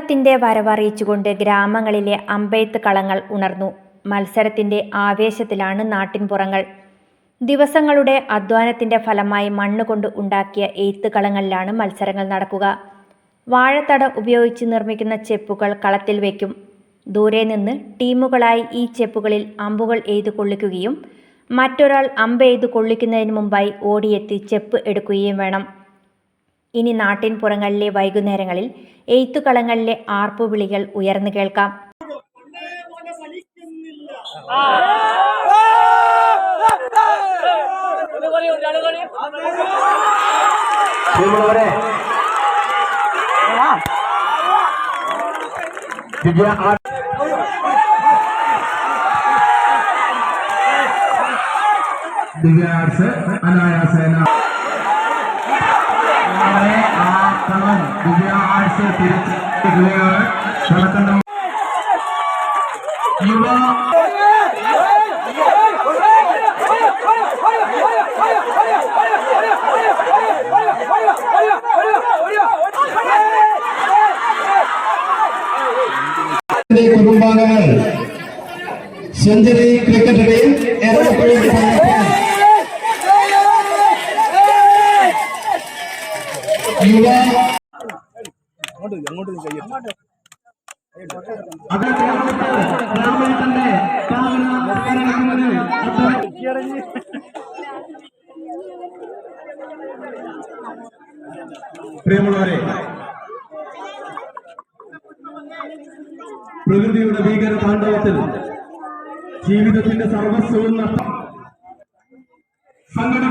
ഓണത്തിന്റെ വരവറിയിച്ചുകൊണ്ട് ഗ്രാമങ്ങളിലെ അമ്പെയ്ത്ത് കളങ്ങൾ ഉണർന്നു. മത്സരത്തിന്റെ ആവേശത്തിലാണ് നാട്ടിൻപുറങ്ങൾ. ദിവസങ്ങളുടെ അധ്വാനത്തിന്റെ ഫലമായി മണ്ണുകൊണ്ട് ഉണ്ടാക്കിയ എയ്ത്ത് കളങ്ങളിലാണ് മത്സരങ്ങൾ നടക്കുക. വാഴത്തട ഉപയോഗിച്ച് നിർമ്മിക്കുന്ന ചെപ്പുകൾ കളത്തിൽ വയ്ക്കും ദൂരെ നിന്ന് ടീമുകളായി ഈ ചെപ്പുകളിൽ അമ്പുകൾ എയ്തു കൊള്ളിക്കുകയും മറ്റൊരാൾ അമ്പ് എയ്തു കൊള്ളിക്കുന്നതിന് മുമ്പായി ഓടിയെത്തി ചെപ്പ് എടുക്കുകയും വേണം. ഇനി നാട്ടിൻപുറങ്ങളിലെ വൈകുന്നേരങ്ങളിൽ എയ്ത്തുകളങ്ങളിലെ ആർപ്പുവിളികൾ ഉയർന്നു കേൾക്കാം. ആ- അനായാസേന தங்கம் திவ்யா ஆர்சி திருச்சி விளையாடர் தலக்கண்டம் പ്രിയമുള്ളവരെ പ്രകൃതിയുടെ ഭീകര താണ്ഡവത്തിൽ ജീവിതത്തിന്റെ സർവസ്വവും നഷ്ടം. സംഘടിപ്പിക്കുന്ന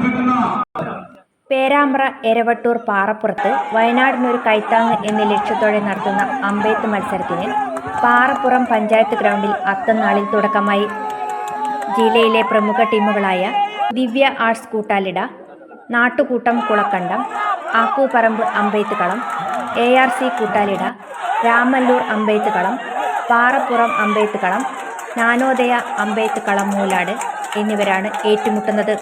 പേരാമ്പ്ര എരവട്ടൂർ പാറപ്പുറത്ത് വയനാടിനൊരു കൈത്താങ് എന്ന ലക്ഷ്യത്തോടെ നടത്തുന്ന അമ്പെയ്ത്ത് മത്സരത്തിന് പാറപ്പുറം പഞ്ചായത്ത് ഗ്രൗണ്ടിൽ അത്തനാളിൽ തുടക്കമായി. ജില്ലയിലെ പ്രമുഖ ടീമുകളായ ദിവ്യ ആർട്സ് കൂട്ടാലിട നാട്ടുകൂട്ടം കുളക്കണ്ടം ആക്കൂപ്പറമ്പ് അമ്പെയ്ത്ത് കളം A R C Koottalida Ramallur അമ്പെയ്ത്ത് കളം പാറപ്പുറം അമ്പെയ്ത്ത് കളം ജ്ഞാനോദയ അമ്പെയ്ത്ത് കളം മൂലാട് എന്നിവരാണ് ഏറ്റുമുട്ടുന്നത്.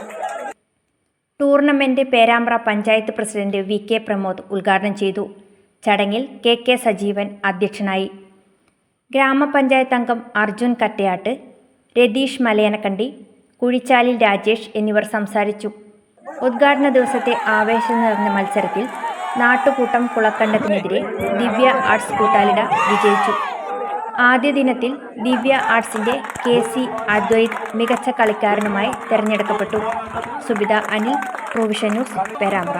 Tournament Perambra panchayat president V K Pramod ഉദ്ഘാടനം ചെയ്തു. ചടങ്ങിൽ കെ കെ സജീവൻ അധ്യക്ഷനായി. ഗ്രാമപഞ്ചായത്ത് അംഗം അർജുൻ കട്ടയാട്ട് രതീഷ് മലയനക്കണ്ടി കുഴിച്ചാലിൽ രാജേഷ് എന്നിവർ സംസാരിച്ചു. ഉദ്ഘാടന ദിവസത്തെ ആവേശം നിറഞ്ഞ മത്സരത്തിൽ നാട്ടുകൂട്ടം കുളക്കണ്ടത്തിനെതിരെ ദിവ്യ ആർട്സ് കൂട്ടാലിട വിജയിച്ചു. ആദ്യ ദിനത്തിൽ ദിവ്യ ആർട്സിന്റെ കെ സി അദ്വൈത് മികച്ച കളിക്കാരനുമായി തെരഞ്ഞെടുക്കപ്പെട്ടു. Subitha Anil provision news Perambra.